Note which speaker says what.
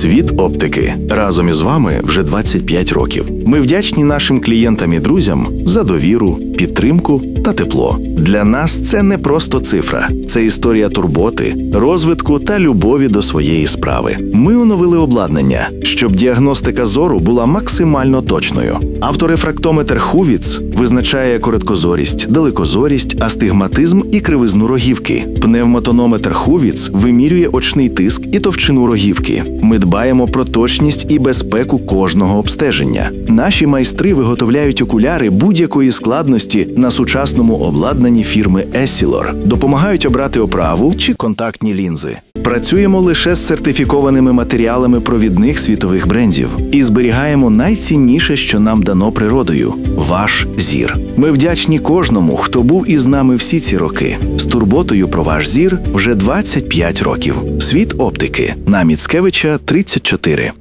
Speaker 1: Світ оптики разом із вами вже 25 років. Ми вдячні нашим клієнтам і друзям за довіру, підтримку та тепло. Для нас це не просто цифра, це історія турботи, розвитку та любові до своєї справи. Ми оновили обладнання, щоб діагностика зору була максимально точною. Авторефрактометр Хувіц визначає короткозорість, далекозорість, астигматизм і кривизну рогівки. Пневмотонометр Хувіц вимірює очний тиск і товщину рогівки. Ми дбаємо про точність і безпеку кожного обстеження. Наші майстри виготовляють окуляри будь-якої складності на сучасному обладнанні фірми Essilor, допомагають обрати оправу чи контактні лінзи. Працюємо лише з сертифікованими матеріалами провідних світових брендів і зберігаємо найцінніше, що нам дано природою ваш зір. Ми вдячні кожному, хто був із нами всі ці роки. З турботою про ваш зір вже 25 років. Світ оптики на Міцкевича 34.